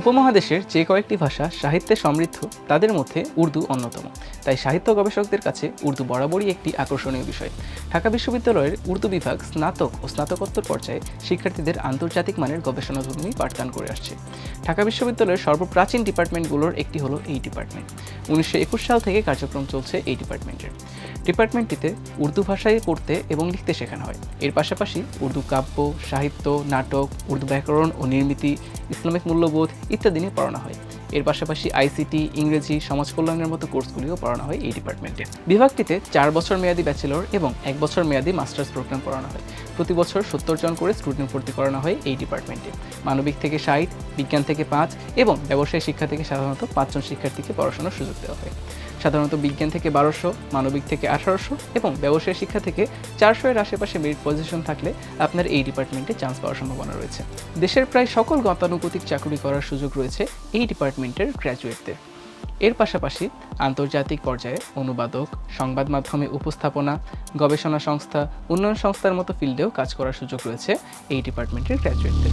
উপমহাদেশের যে কয়েকটি ভাষা সাহিত্যে সমৃদ্ধ, তাদের মধ্যে উর্দু অন্যতম। তাই সাহিত্য গবেষকদের কাছে উর্দু বরাবরই একটি আকর্ষণীয় বিষয়। ঢাকা বিশ্ববিদ্যালয়ের উর্দু বিভাগ স্নাতক ও স্নাতকোত্তর পর্যায়ে শিক্ষার্থীদের আন্তর্জাতিক মানের গবেষণাধর্মী পাঠদান করে আসছে। ঢাকা বিশ্ববিদ্যালয়ের সর্বপ্রাচীন ডিপার্টমেন্টগুলোর একটি হলো এই ডিপার্টমেন্ট। উনিশশো একুশ সাল থেকে কার্যক্রম চলছে এই ডিপার্টমেন্টের। ডিপার্টমেন্টটিতে উর্দু ভাষায় পড়তে এবং লিখতে শেখানো হয়। এর পাশাপাশি উর্দু কাব্য, সাহিত্য, নাটক, উর্দু ব্যাকরণ ও নির্মিতি, ইসলামিক মূল্যবোধ ইত্যাদি নিয়ে পড়ানো হয়। এর পাশাপাশি আইসিটি, ইংরেজি সমাজ কল্যাণের মতো কোর্সগুলিও পড়ানো হয় এই ডিপার্টমেন্টে। বিভাগটিতে চার বছর মেয়াদি ব্যাচেলর এবং এক বছর মেয়াদি মাস্টার্স প্রোগ্রাম পড়ানো হয়। প্রতি বছর সত্তর জন করে স্টুডেন্ট ভর্তি করানো হয় এই ডিপার্টমেন্টে। মানবিক থেকে ষাট, বিজ্ঞান থেকে পাঁচ এবং ব্যবসায় শিক্ষা থেকে সাধারণত পাঁচজন শিক্ষার্থীকে পড়াশোনার সুযোগ দেওয়া হয়। সাধারণত বিজ্ঞান থেকে বারোশো, মানবিক থেকে আঠারোশো এবং ব্যবসায় শিক্ষা থেকে চারশো এর আশেপাশে মেরিট পজিশন থাকলে আপনার এই ডিপার্টমেন্টে চান্স পাওয়ার সম্ভাবনা রয়েছে। দেশের প্রায় সকল গতানুগতিক চাকরি করার সুযোগ রয়েছে এই ডিপার্টমেন্টের গ্র্যাজুয়েটদের এর পাশাপাশি আন্তর্জাতিক পর্যায়ে অনুবাদক, সংবাদ মাধ্যমে উপস্থাপনা, গবেষণা সংস্থা, উন্নয়ন সংস্থার মতো ফিল্ডেও কাজ করার সুযোগ রয়েছে এই ডিপার্টমেন্টের গ্র্যাজুয়েটদের